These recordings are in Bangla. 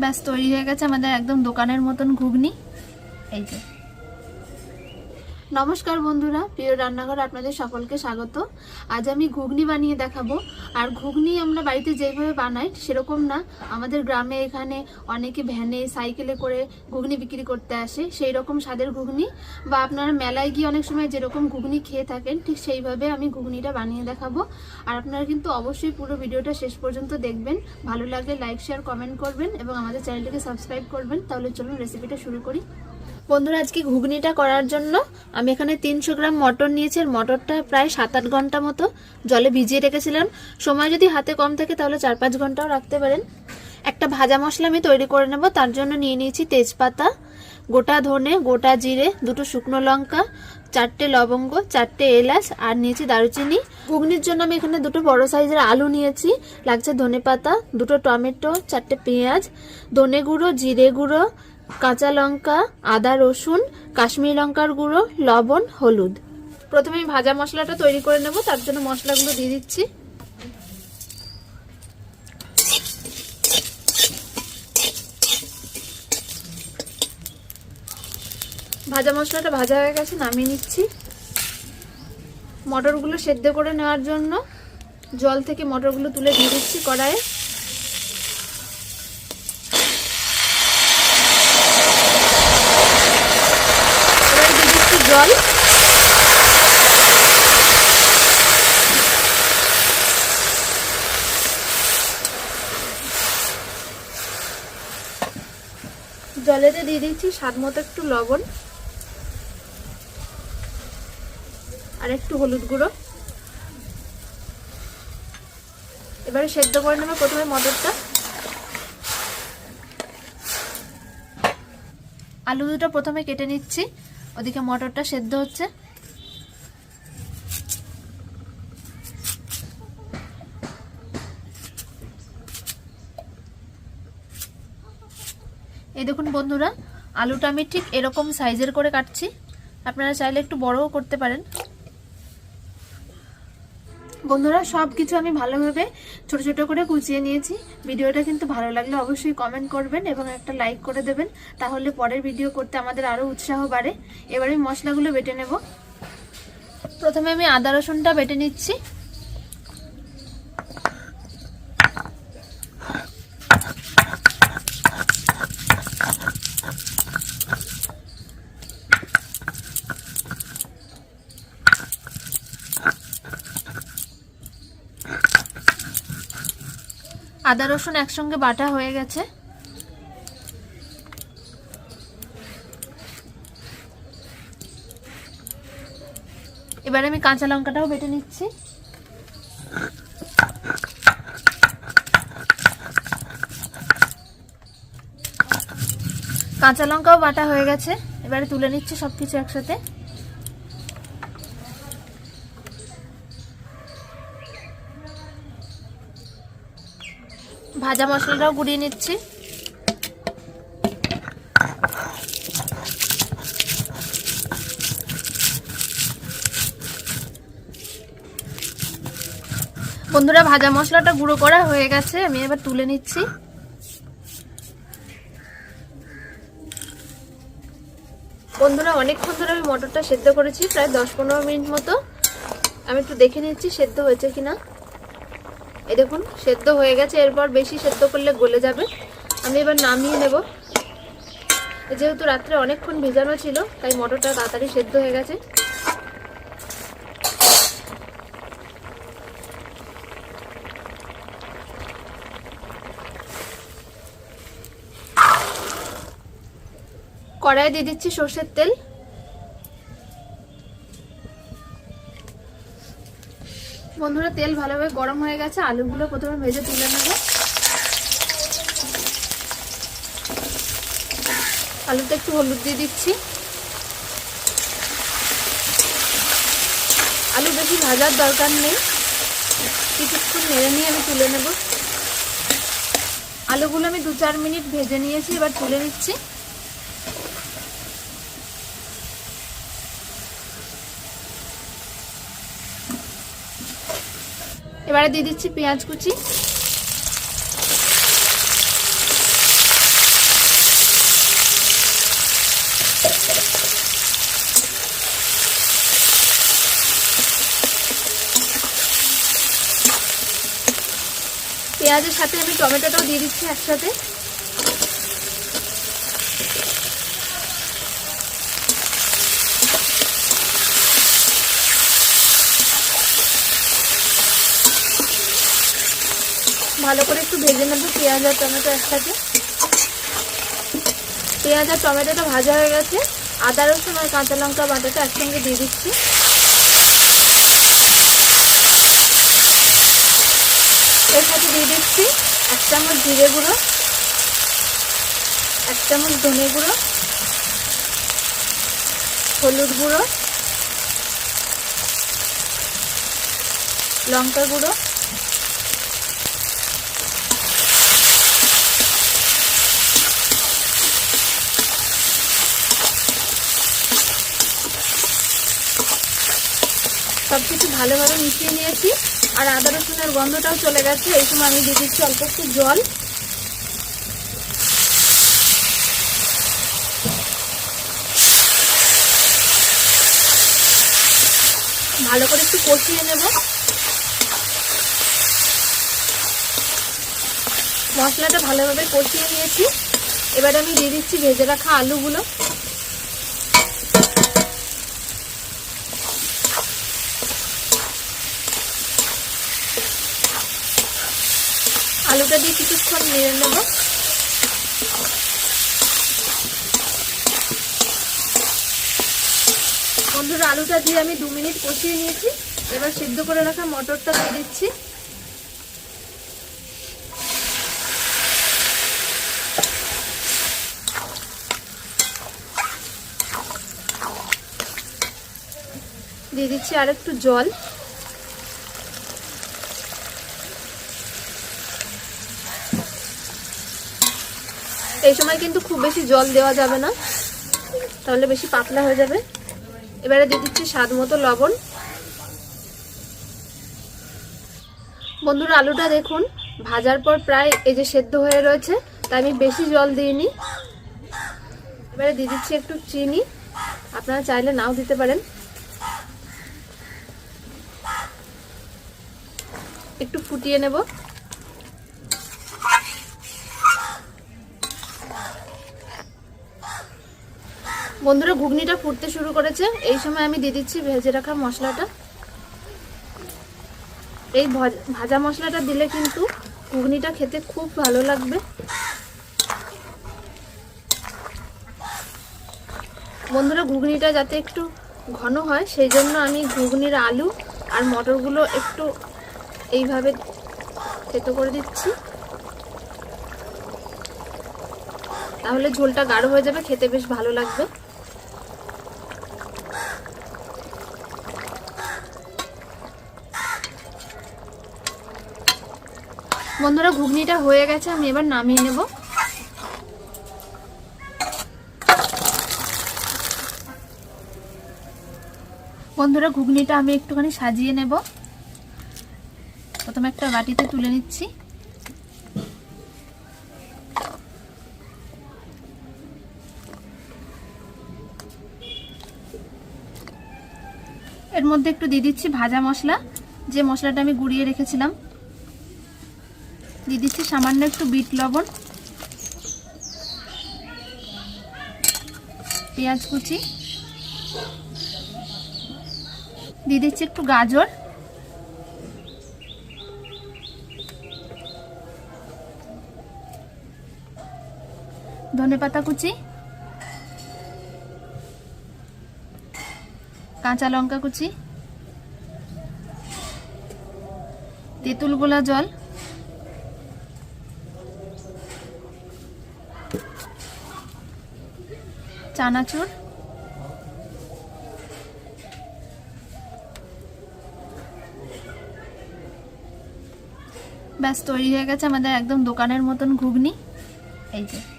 ব্যাস তৈরি হয়ে গেছে আমাদের একদম দোকানের মতন ঘুগনি। এই যে। নমস্কার বন্ধুরা, প্রিয় রান্নাঘর আপনাদের সকলকে স্বাগত। আজ আমি ঘুগনি বানিয়ে দেখাবো। আর ঘুগনি আমরা বাড়িতে যেভাবে বানাই, সেরকম না। আমাদের গ্রামে এখানে অনেকে ভ্যানে সাইকেলে করে ঘুগনি বিক্রি করতে আসে সেই রকম স্বাদের ঘুগনি। বা আপনারা মেলায় গিয়ে অনেক সময় যেরকম ঘুগনি খেয়ে থাকেন, ঠিক সেইভাবে আমি ঘুগনিটা বানিয়ে দেখাবো। আর আপনারা কিন্তু অবশ্যই পুরো ভিডিওটা শেষ পর্যন্ত দেখবেন। ভালো লাগলে লাইক শেয়ার কমেন্ট করবেন এবং আমাদের চ্যানেলটিকে সাবস্ক্রাইব করবেন। তাহলে চলুন রেসিপিটা শুরু করি। বন্ধুরা, আজকে ঘুগনিটা করার জন্য আমি এখানে তিনশো গ্রাম মটর নিয়েছি, আর মটরটা প্রায় সাত আট ঘণ্টা মতো জলে ভিজিয়ে রেখেছিলাম। সময় যদি হাতে কম থাকে তাহলে চার পাঁচ ঘন্টাও রাখতে পারেন। একটা ভাজা মশলা আমি তৈরি করে নেব, তার জন্য নিয়ে নিয়েছি তেজপাতা, গোটা ধনে, গোটা জিরে, দুটো শুকনো লঙ্কা, চারটে লবঙ্গ, চারটে এলাচ, আর নিয়েছি দারুচিনি। ঘুগনির জন্য আমি এখানে দুটো বড় সাইজের আলু নিয়েছি, লাগছে ধনে পাতা, দুটো টমেটো, চারটে পেঁয়াজ, ধনে গুঁড়ো, জিরে গুঁড়ো কাঁচা লঙ্কা, আদা রসুন, কাশ্মীরি লঙ্কার গুঁড়ো, লবণ, হলুদ। প্রথমে ভাজা মশলাটা তৈরি করে নেব, তার জন্য মশলাগুলো দিয়ে দিচ্ছি। ভাজা মশলাটা ভাজা হয়ে গেছে, নামিয়ে নিচ্ছি। মটরগুলো সেদ্ধ করে নেওয়ার জন্য জল থেকে মটরগুলো তুলে দিয়ে দিচ্ছি কড়াইয়ে এবার দিয়ে দিচ্ছি জল। জলেতে দিয়ে দিচ্ছি স্বাদ মতো একটু লবণ আর একটু হলুদ গুঁড়ো। এবারে সেদ্ধ করে নেবে প্রথমে মটরটা। আলু দুটো প্রথমে কেটে নিচ্ছি। ওদিকে মটরটা সেদ্ধ হচ্ছে। এই দেখুন বন্ধুরা, আলুটা আমি ঠিক এরকম সাইজের করে কাটছি। আপনারা চাইলে একটু বড়ও করতে পারেন। বন্ধুরা সব কিছু আমি ভালোভাবে ছোট ছোট করে কুচিয়ে নিয়েছি। ভিডিওটা কিন্তু ভালো লাগলে অবশ্যই কমেন্ট করবেন এবং একটা লাইক করে দেবেন। তাহলে পরের ভিডিও করতে আমাদের আরও উৎসাহ বাড়ে। এবার আমি মশলাগুলো বেটে নেব। প্রথমে আমি আদা রসুনটা বেটে নিচ্ছি। আদা রসুন একসঙ্গে বাটা হয়ে গেছে। এবার আমি কাঁচা লঙ্কাটাও বেটে নিচ্ছি। কাঁচা লঙ্কাও বাটা হয়ে গেছে। এবারে তুলে নিচ্ছি সবকিছু একসাথে। ভাজা মশলাটাও গুঁড়িয়ে নিচ্ছি। বন্ধুরা, ভাজা মশলাটা গুঁড়ো করা হয়ে গেছে, আমি এবার তুলে নিচ্ছি। বন্ধুরা, অনেকক্ষণ ধরে আমি মটরটা সেদ্ধ করেছি, প্রায় দশ পনেরো মিনিট মতো। আমি একটু দেখে নিচ্ছি সেদ্ধ হয়েছে কিনা। এই দেখুন, সেদ্ধ হয়ে গেছে। এরপর বেশি সেদ্ধ করলে গলে যাবে। আমি এবার নামিয়ে নেব। যেহেতু রাত্রে অনেকক্ষণ ভেজানো ছিল, তাই মটরটা তাড়াতাড়ি সেদ্ধ হয়ে গেছে। কড়াই দিয়ে দিচ্ছি সর্ষের তেল। বন্ধুরা, তেল ভালোভাবে গরম হয়ে গেছে। আলুগুলো প্রথমে ভেজে তুলে নেব। আলুতে একটু হলুদ দিয়ে দিচ্ছি। আলু বেশি ভাজার দরকার নেই। কিছুক্ষণ নেড়ে নিয়ে আমি তুলে নেব। আলুগুলো আমি দু চার মিনিট ভেজে নিয়েছি, এবার তুলে নিচ্ছি। এবারে দিয়ে দিচ্ছি পেঁয়াজ কুচি। পেঁয়াজের সাথে আমি টমেটোটাও দিয়ে দিচ্ছি একসাথে। ভালো করে একটু ভেজে নেব পেঁয়াজ আর টমেটো একসাথে। পেঁয়াজ আর টমেটোটা ভাজা হয়ে গেছে। আদা, রসুন আর কাঁচা লঙ্কা বাটাটা একসঙ্গে দিয়ে দিচ্ছি। এর সাথে দিয়ে দিচ্ছি এক চামচ জিরে গুঁড়ো, এক চামচ ধনে গুঁড়ো, হলুদ গুঁড়ো, লঙ্কা গুঁড়ো সব কিছু ভালোভাবে মিশিয়ে নিয়েছি। আর আদা রসুনের গন্ধটাও চলে গেছে। এই সময় আমি দিয়ে দিচ্ছি অল্প একটু জল। ভালো করে একটু কষিয়ে নেব। মশলাটা ভালোভাবে কষিয়ে নিয়েছি। এবার আমি দিয়ে দিচ্ছি ভেজে রাখা আলুগুলো। আলুটা দিয়ে কিছুক্ষণ নেড়ে নেব। বন্ধুরা, আলুটা দিয়ে আমি দু মিনিট কষিয়ে নিয়েছি। এবার সিদ্ধ করে রাখা মটরটা দিয়ে দিচ্ছি। দিয়ে দিচ্ছি আর একটু জল। এই সময় কিন্তু খুব বেশি জল দেওয়া যাবে না। তাহলে বেশি পাতলা হয়ে যাবে। এবারে দিয়ে দিচ্ছি স্বাদ মতো লবণ। বন্ধুরা, আলুটা দেখুন, ভাজার পর প্রায় এই যে সেদ্ধ হয়ে রয়েছে, তাই আমি বেশি জল দিইনি। এবারে দিয়ে দিচ্ছি একটু চিনি। আপনারা চাইলে নাও দিতে পারেন। একটু ফুটিয়ে নেব। বন্ধুরা, ঘুগনিটা ফুটতে শুরু করেছে। এই সময় আমি দিয়ে দিচ্ছি ভেজে রাখা মশলাটা। এই ভাজা মশলাটা দিলে কিন্তু ঘুগনিটা খেতে খুব ভালো লাগবে। বন্ধুরা, ঘুগনিটা যাতে একটু ঘন হয়, সেই জন্য আমি ঘুগনির আলু আর মটরগুলো একটু এইভাবে থেতো করে দিচ্ছি। তাহলে ঝোলটা গাঢ় হয়ে যাবে, খেতে বেশ ভালো লাগবে। বন্ধুরা, ঘুগনিটা হয়ে গেছে, আমি এবার নামিয়ে নেব। বন্ধুরা, ঘুগনিটা আমি একটুখানি সাজিয়ে নেব। প্রথমে একটা বাটিতে তুলে নিচ্ছি। এর মধ্যে একটু দিয়ে দিচ্ছি ভাজা মশলা। যে মশলাটা আমি গুঁড়িয়ে রেখেছিলাম দিয়ে দিচ্ছি সামান্য একটু বিট লবণ, পেঁয়াজ কুচি, দিয়ে দিচ্ছি একটু গাজর, ধনে পাতা কুচি, কাঁচা লঙ্কা কুচি, তেঁতুল গোলা জল চানাচুর? ব্যাস তৈরি হয়ে গেছে আমাদের একদম দোকানের মতন ঘুগনি। এই যে।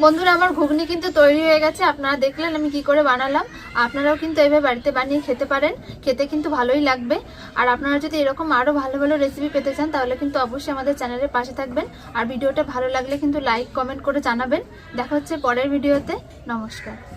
বন্ধুরা, আমার ঘুগনি কিন্তু তৈরি হয়ে গেছে। আপনারা দেখলেন আমি কি করে বানালাম। আপনারাও কিন্তু এইভাবে বাড়িতে বানিয়ে খেতে পারেন। খেতে কিন্তু ভালোই লাগবে। আর আপনারা যদি এরকম আরও ভালো ভালো রেসিপি পেতে চান, তাহলে কিন্তু অবশ্যই আমাদের চ্যানেলের পাশে থাকবেন। আর ভিডিওটা ভালো লাগলে কিন্তু লাইক কমেন্ট করে জানাবেন। দেখা হচ্ছে পরের ভিডিওতে। নমস্কার।